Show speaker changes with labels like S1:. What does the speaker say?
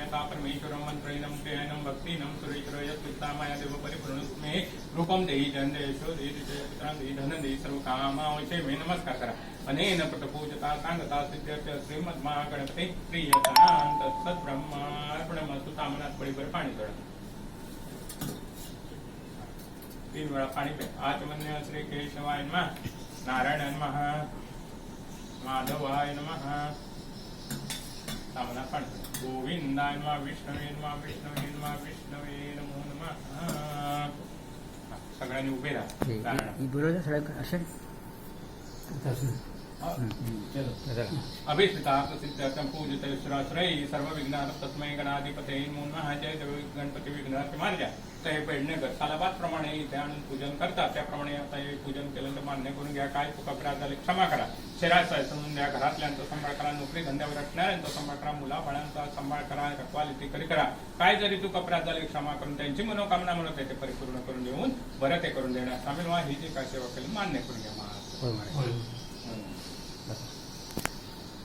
S1: Meta પરમેશ્વરમ મંત્રયનમ ધ્યાનમ ભક્તિનમ સુરેશ્વરય પિતામાય દેવ પરિપૂર્ણસ્મે રૂપમ દેહી ધન દેશો દેહી સર્વ કામાઓ છે મેં નમસ્કાર કરા અને એના પટ સાંગતા સિદ્ધ્ય શ્રીમદ મહાગણપતિ પ્રિયતાંત સદબ્રહ્માર્પણમસ્તુ તામનાથ પરિભર પાણી તળ તીન વેળા પાણી પે આચમન્ય શ્રી કેશવાય નમઃ નારાયણ નમઃ માધવાય નમઃ तामनाथ पाणी. गोविंदाय नमः विष्णवे नमः विष्णवे नमः विष्णवे नमो नमः सगळ्यांनी उभे राहा नारायण.
S2: बरोबर सगळं असेल
S1: अभिष्ठिता प्रसिद्ध्यर्थं पूजित श्राश्रयी सर्व विघ्नार तस्मै गणाधिपते नमो नमः जय गणपती विघ्नाचे मार्जा तर हे पेडणे सालाबाद प्रमाणे इथे आणून पूजन करतात त्याप्रमाणे आता हे पूजन केलं तर मान्य करून घ्या काय चुका अपराध झाले क्षमा करा शरीराचा समजून द्या घरातल्यांचा सांभाळ करा नोकरी धंद्यावर असणाऱ्यांचा सांभाळ करा मुलाबाळांचा सांभाळ करा रखवाली करी करा काय जरी चूक अपराध झाले क्षमा करून त्यांची मनोकामना म्हणत आहे ते परिपूर्ण करून देऊन बरं ते करून देणार सामील व्हा ही जी काय सेवा केली मान्य करून घ्या
S2: महाराज